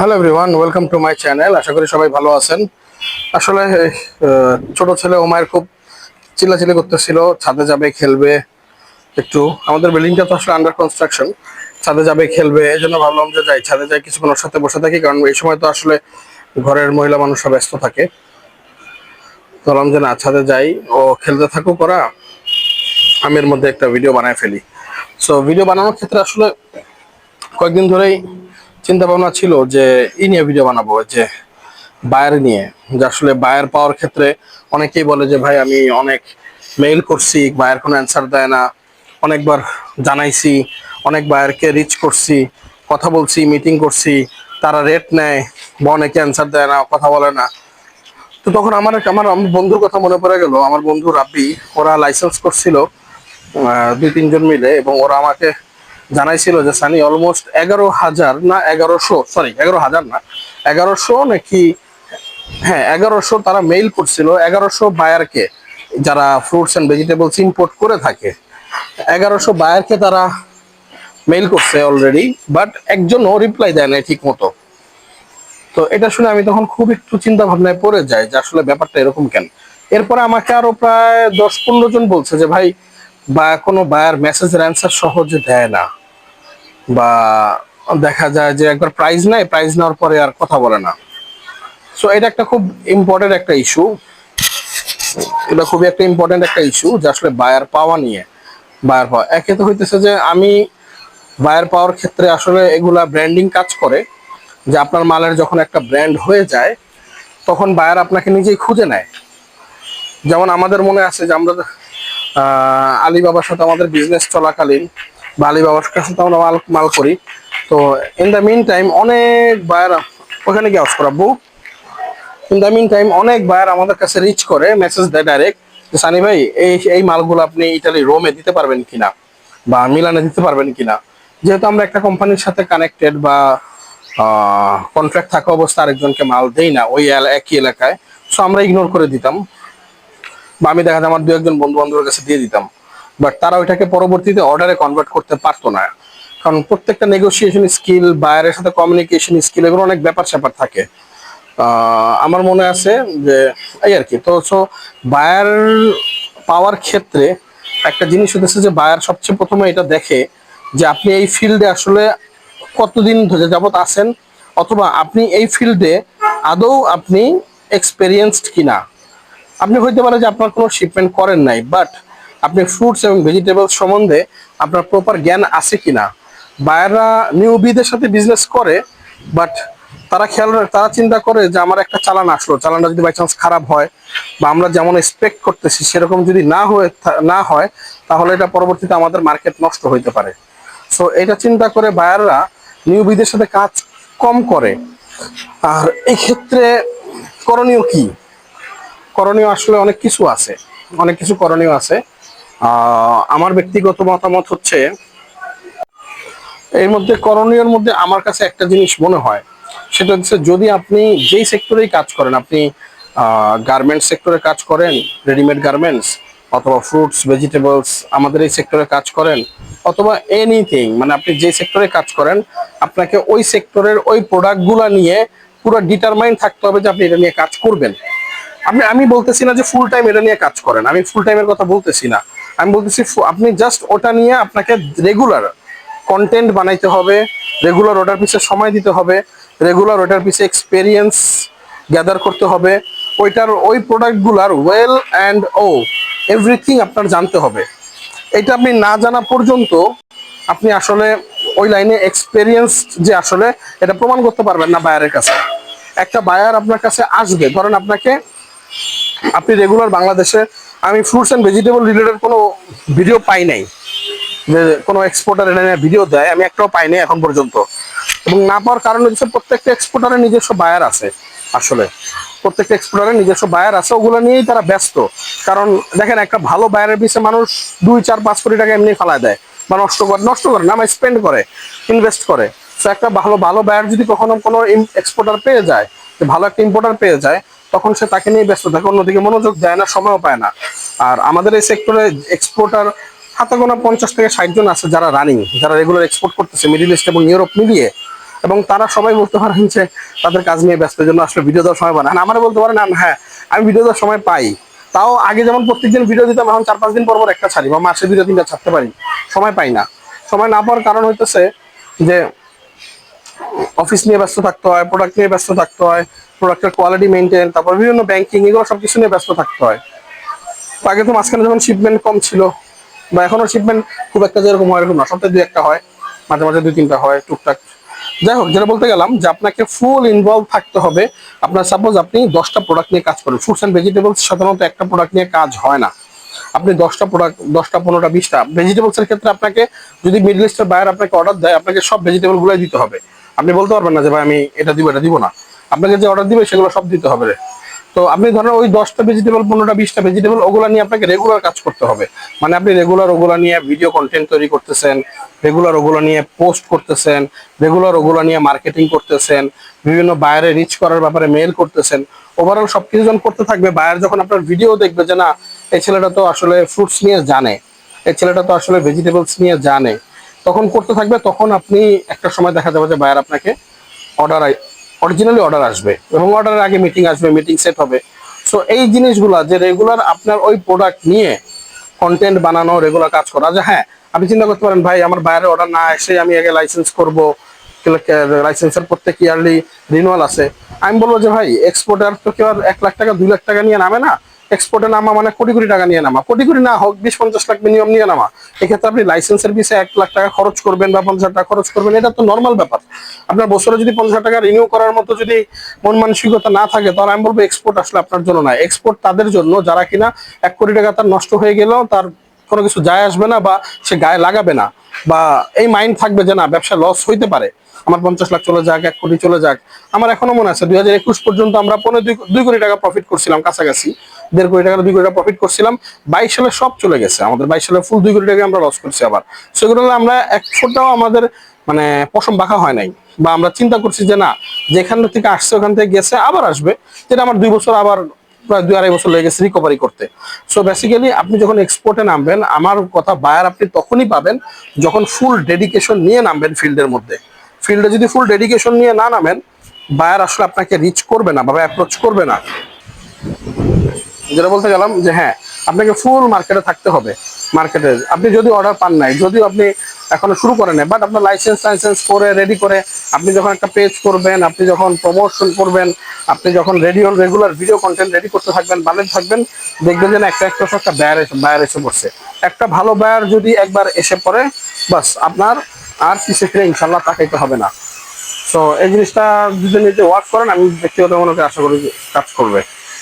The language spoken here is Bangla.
Hello everyone welcome to my channel আশা করি সবাই ভালো আছেন। আসলে ছোট ছেলে ওমায়ের খুব চিল্লাচিল্লি করতেছিল। ছাদে যাবে, খেলবে, একটু, আমাদের বিল্ডিংটা তো আসলে আন্ডার কনস্ট্রাকশন ছাদে যাবে, খেলবে এই জন্য ভাবলাম যে যাই, ছাদে যাই কিছুক্ষণ ওর সাথে বসে থাকি, কারণ এই সময় তো আসলে ঘরের মহিলা মানুষরা ব্যস্ত থাকে। বললাম যে না, ছাদে যাই, ও খেলতে থাকুক করা আমি এর মধ্যে একটা ভিডিও বানায় ফেলি। সো ভিডিও বানানোর ক্ষেত্রে আসলে কয়েকদিন ধরেই চিন্তা ভাবনা ছিল যে ই নিয়ে ভিডিও বানাবো যে বায়ার নিয়ে। যে আসলে বায়ার পাওয়ার ক্ষেত্রে অনেকেই বলে যে, ভাই, আমি অনেক মেইল করছি বায়ার কোনো অ্যান্সার দেয় না। অনেকবার জানাইছি, অনেক বায়ারকে রিচ করছি, কথা বলছি মিটিং করছি, তারা রেট নেয়, বা অনেকে অ্যান্সার দেয় না, কথা বলে না। তো তখন আমার আমার বন্ধুর কথা মনে পড়ে গেল। আমার বন্ধু রাব্বি, ওরা লাইসেন্স করছিল দুই, তিনজন মিলে, এবং ওরা আমাকে জানাইছিল যে সানি অলমোস্ট এগারো হাজার না এগারোশো সরি এগারো হাজার না, এগারোশো নাকি হ্যাঁ এগারোশো তারা মেইল করছিল, এগারোশো বায়ারকে যারা ফ্রুটস অ্যান্ড ভেজিটেবলস ইম্পোর্ট করে থাকে, এগারোশো বায়ারকে তারা মেইল করছে অলরেডি বাট একজনও রিপ্লাই দেয় না ঠিক মতো তো এটা শুনে আমি তখন খুব একটু চিন্তা ভাবনায় পড়ে যাই যে আসলে ব্যাপারটা এরকম কেন। এরপরে আমাকে আরও প্রায় দশ পনেরো জন বলছে যে ভাই, বা কোনো বায়ার মেসেজের অ্যান্সার সহজে দেয় না। বা দেখা যায় যে একবার প্রাইজ নেয় প্রাইজ নেওয়ার পরে আর কথা বলে না। সো এটা একটা খুব ইম্পর্টেন্ট একটা ইস্যু এটা খুবই একটা ইম্পর্টেন্ট একটা ইস্যু যে আসলে বায়ার পাওয়া নিয়ে বায়ার পাওয়া। একে তো হইতেছে যে আমি বায়ার পাওয়ার ক্ষেত্রে আসলে এগুলা ব্র্যান্ডিং কাজ করে, যে আপনার মালের যখন একটা ব্র্যান্ড হয়ে যায়, তখন বায়ার আপনাকে নিজেই খুঁজে নেয়। যেমন আমাদের মনে আছে যে আমরা আলিবাবার সাথে আমাদের বিজনেস চলাকালীন বা আলিবাবার কাছে তো আমরা মাল মাল করি। তো ইন দ্য মিন টাইম অনেক বায়ার ওখানে গিয়ে করাবো। ইন দ্য মিন টাইম অনেক বায়ার আমাদের কাছে রিচ করে মেসেজ দেয় ডাইরেক্ট সানি ভাই, এই এই মালগুলো আপনি ইটালি রোমে দিতে পারবেন কিনা? বা মিলানে দিতে পারবেন কিনা? যেহেতু আমরা একটা কোম্পানির সাথে কানেক্টেড বা কন্ট্রাক্ট থাকা অবস্থা আরেকজনকে মাল দেই না, ওই একই এলাকায়। সো আমরা ইগনোর করে দিতাম। বা আমি দেখা যায় আমার দু একজন বন্ধু বান্ধবের কাছে দিয়ে দিতাম। বাট তারা ওইটাকে পরবর্তীতে অর্ডারে কনভার্ট করতে পারতো না। কারণ প্রত্যেকটা নেগোসিয়েশন স্কিল বায়ারের সাথে কমিউনিকেশন স্কিল এগুলো অনেক ব্যাপার স্যাপার থাকে। আমার মনে আছে যে, এই আর কি, তো সো বায়ার পাওয়ার ক্ষেত্রে একটা জিনিস হতেছে যে বায়ার সবচেয়ে প্রথমে এটা দেখে যে, আপনি এই ফিল্ডে আসলে কতদিন ধরে যাবত আছেন, অথবা আপনি এই ফিল্ডে আদৌ আপনি এক্সপেরিয়েন্সড কিনা। আপনি হইতে পারে যে, আপনার কোনো শিপমেন্ট করেন নাই বাট আপনি ফ্রুটস এবং ভেজিটেবলস সম্বন্ধে আপনার প্রপার জ্ঞান আছে কিনা? বায়াররা নিউবিদের সাথে বিজনেস করে বাট তারা খেয়াল তারা চিন্তা করে যে আমার একটা চালান আসলো। চালানটা যদি বাই চান্স খারাপ হয়, বা আমরা যেমন এক্সপেক্ট করতেছি, সেরকম যদি না হয়ে না হয়, তাহলে এটা পরবর্তীতে আমাদের মার্কেট নষ্ট হইতে পারে। সো এটা চিন্তা করে বায়াররা নিউবিদের সাথে কাজ কম করে। আর এই ক্ষেত্রে করণীয় কি? করণীয় আসলে অনেক কিছু আছে। অনেক কিছু করণীয় আছে। আমার ব্যক্তিগত মতামত হচ্ছে, এর মধ্যে করণীয়র মধ্যে আমার কাছে একটা জিনিস মনে হয়, সেটা হচ্ছে যদি আপনি যেই সেক্টরেই কাজ করেন, আপনি গার্মেন্টস সেক্টরে কাজ করেন রেডিমেড গার্মেন্টস অথবা ফ্রুটস ভেজিটেবলস আমাদের এই সেক্টরে কাজ করেন, অথবা এনিথিং মানে আপনি যে সেক্টরে কাজ করেন, আপনাকে ওই সেক্টরের ওই প্রোডাক্টগুলো নিয়ে পুরো ডিটারমাইন থাকতে হবে যে আপনি এটা নিয়ে কাজ করবেন। আমি আমি বলতেছি না যে ফুল টাইম এটা নিয়ে কাজ করেন, আমি ফুল টাইমের কথা বলতেছি না। আমি বলতেছি আপনি জাস্ট ওটা নিয়ে আপনাকে রেগুলার কন্টেন্ট বানাইতে হবে রেগুলার ওটার পিছে সময় দিতে হবে রেগুলার ওটার পিছে এক্সপেরিয়েন্স গ্যাদার করতে হবে, ওইটার ওই প্রোডাক্টগুলার ওয়েল অ্যান্ড ও এভরিথিং আপনার জানতে হবে। এটা আপনি না জানা পর্যন্ত আপনি আসলে ওই লাইনে এক্সপেরিয়েন্স যে আসলে এটা প্রমাণ করতে পারবেন না বায়ারের কাছে। একটা বায়ার আপনার কাছে আসবে, ধরেন আপনাকে, আপনি রেগুলার বাংলাদেশে আমি ফ্রুটস অ্যান্ড ভেজিটেবল রিলেটেড কোনো ভিডিও পাই নাই। যে কোনো এক্সপোর্টার এটা ভিডিও দেয়, আমি একটাও পাইনি এখন পর্যন্ত। এবং না পাওয়ার কারণ হচ্ছে প্রত্যেকটা এক্সপোর্টারের নিজস্ব বায়ার আছে আসলে। প্রত্যেকটা এক্সপোর্টারের নিজস্ব বায়ার আছে, ওগুলো নিয়েই তারা ব্যস্ত। কারণ দেখেন, একটা ভালো বায়ারের পিছনে মানুষ দুই, চার, পাঁচ কোটি টাকা এমনি ফালায় দেয় বা নষ্ট করে নষ্ট করে না স্পেন্ড করে ইনভেস্ট করে। তো একটা ভালো ভালো বায়ার যদি কখনো কোনো এক্সপোর্টার পেয়ে যায়, ভালো একটা ইম্পোর্টার পেয়ে যায় তখন সে তাকে নিয়ে ব্যস্ত থাকে অন্যদিকে মনোযোগ দেয় না সময়ও পায় না। আর আমাদের এই সেক্টরে এক্সপোর্টার হাতে গোনা পঞ্চাশ থেকে ষাট জন আছে যারা রানিং যারা রেগুলার এক্সপোর্ট করতেছে মিডিল ইস্ট এবং ইউরোপ মিলিয়ে। এবং তারা সবাই বলতে পারেন যে তাদের কাজ নিয়ে ব্যস্ত জন্য আসলে ভিডিও দেওয়ার সময় পায় না। আমার বলতে পারেন "না, হ্যাঁ আমি ভিডিও দেওয়ার সময় পাই। তাও আগে যেমন প্রত্যেকদিন ভিডিও দিতাম এখন চার পাঁচ দিন পর পর একটা ছাড়ি বা মাসে দুইটা তিনটা ছাড়তে পারি। সময় পাই না। সময় না পাওয়ার কারণ হইতেছে যে অফিস নিয়ে ব্যস্ত থাকতে হয় প্রোডাক্ট নিয়ে ব্যস্ত থাকতে হয় প্রোডাক্টের কোয়ালিটি মেনটেন তারপর বিভিন্ন ব্যাংকিং এগুলো সবকিছু নিয়ে ব্যস্ত থাকতে হয়। তো আগে তো মাঝখানে যখন শিপমেন্ট কম ছিল, বা এখনও শিপমেন্ট খুব একটা যেরকম হয়, এরকম না, সপ্তাহে দুই একটা হয়, মাঝে মাঝে দুই তিনটা হয়, টুকটাক। যাই হোক, যেটা বলতে গেলাম যে আপনাকে ফুল ইনভলভ থাকতে হবে। আপনার সাপোজ আপনি দশটা প্রোডাক্ট নিয়ে কাজ করেন ফ্রুটস অ্যান্ড ভেজিটেবলস সাধারণত একটা প্রোডাক্ট নিয়ে কাজ হয় না। আপনি দশটা প্রোডাক্ট দশটা, পনেরোটা, বিশটা ভেজিটেবলসের ক্ষেত্রে আপনাকে যদি মিডল ইস্টের বাইরে আপনাকে অর্ডার দেয়, আপনাকে সব ভেজিটেবল গুলাই দিতে হবে। আপনি বলতে পারবেন না যে, ভাই, আমি এটা দিব এটা দিব না। আপনাকে যে অর্ডার দিবে, সেগুলো সব দিতে হবে। তো আপনি ধরেন ওই দশটা ভেজিটেবল পনেরোটা, বিশটা ভেজিটেবল ওগুলো নিয়ে আপনাকে রেগুলার কাজ করতে হবে। মানে আপনি রেগুলার ওগুলো নিয়ে ভিডিও কন্টেন্ট তৈরি করতেছেন রেগুলার ওগুলো নিয়ে পোস্ট করতেছেন রেগুলার ওগুলো নিয়ে মার্কেটিং করতেছেন, বিভিন্ন বাইরে রিচ করার ব্যাপারে মেল করতেছেন। ওভারঅল সব কিছু যখন করতে থাকবে বায়ার যখন আপনার ভিডিও দেখবে যে না, এই ছেলেটা তো আসলে ফ্রুটস নিয়ে জানে, এই ছেলেটা তো আসলে ভেজিটেবলস নিয়ে জানে, তখন করতে থাকবে, তখন আপনি একটা সময় দেখা যাবে যে বায়ার আপনাকে অর্ডার অরিজিনালি অর্ডার আসবে এবং অর্ডারের আগে মিটিং আসবে মিটিং সেট হবে। সো এই জিনিসগুলা যে রেগুলার আপনার ওই প্রোডাক্ট নিয়ে কন্টেন্ট বানানো রেগুলার কাজ করা, যে হ্যাঁ আপনি চিন্তা করতে পারেন, ভাই, আমার বাইরে অর্ডার না এসে আমি আগে লাইসেন্স করব। লাইসেন্সের প্রত্যেক ইয়ারলি রিনুয়াল আছে। আমি বলব যে, ভাই এক্সপোর্টার তো কেউ এক লাখ টাকা, দুই লাখ টাকা নিয়ে নামে না। এক্সপোর্টে নামা মানে কোটি কোটি টাকা নিয়ে নামা। কোটি কোটি না হোক, বিশ পঞ্চাশ লাখ মিনিমাম নিয়ে নামা। এক্ষেত্রে আপনি লাইসেন্সের পিছে এক লাখ টাকা খরচ করবেন বা পঞ্চাশ টাকা খরচ করবেন, এটা তো নর্মাল ব্যাপার। আপনার বছরে যদি পঞ্চাশ টাকা রিনিউ করার মতো যদি মন মানসিকতা না থাকে, তাহলে আমি বলব এক্সপোর্ট আসলে আপনার জন্য না। এক্সপোর্ট তাদের জন্য, যারা কিনা এক কোটি টাকা তার নষ্ট হয়ে গেলেও তার কোনো কিছু যায় আসবে না বা সে গায়ে লাগাবে না। বা এই মাইন্ড থাকবে যে না, ব্যবসা লস হইতে পারে। আমার পঞ্চাশ লাখ চলে যাক, এক কোটি চলে যাক। আমার এখনও মনে আছে, দুই হাজার একুশ পর্যন্ত আমরা পনেরো দুই কোটি টাকা প্রফিট করছিলাম কাছাকাছি। দেড় কোটি টাকা দুই কোটি টাকা প্রফিট করছিলাম, বাইশ সালে সব চলে গেছে। আমাদের বাইশ সালে ফুল দুই কোটি টাকা আমরা লস করছি আবার। সেগুলো আমরা এক ফোটাও আমাদের মানে পশম বাঁকা হয় নাই। বা আমরা চিন্তা করছি যে না, যেখান থেকে আসছে ওখান থেকে গেছে, আবার আসবে। যেটা আমার দুই বছর আবার প্রায় দুই আড়াই বছর লেগে গেছে রিকভারি করতে। সো বেসিক্যালি আপনি যখন এক্সপোর্টে নামবেন, আমার কথা বায়ার আপনি তখনই পাবেন যখন ফুল ডেডিকেশন নিয়ে নামবেন ফিল্ডের মধ্যে। ফিল্ডে যদি ফুল ডেডিকেশন নিয়ে না নামেন বায়ার আসলে আপনাকে রিচ করবে না বা অ্যাপ্রোচ করবে না। যেটা বলতে গেলাম যে হ্যাঁ আপনাকে ফুল মার্কেটে থাকতে হবে। মার্কেটে আপনি যদি অর্ডার পান নাই, যদিও আপনি এখনও শুরু করেন নাই বাট আপনার লাইসেন্স লাইসেন্স করে রেডি করে, আপনি যখন একটা পেজ করবেন, আপনি যখন প্রমোশন করবেন, আপনি যখন radio regular video content ready করতে থাকবেন বানাতে থাকবেন, দেখবেন যে না, একটা একটা একটা ব্যয় এসে বায়ার এসে পড়ছে একটা ভালো বায়ার যদি একবার এসে পড়ে, বাস আপনার আর পিছিয়ে ফিরে ইনশাল্লাহ তাকাইতে হবে না। সো এই জিনিসটা যদি নিজে ওয়ার্ক করেন, আমি ব্যক্তিগত মনে আশা করি কাজ করবে।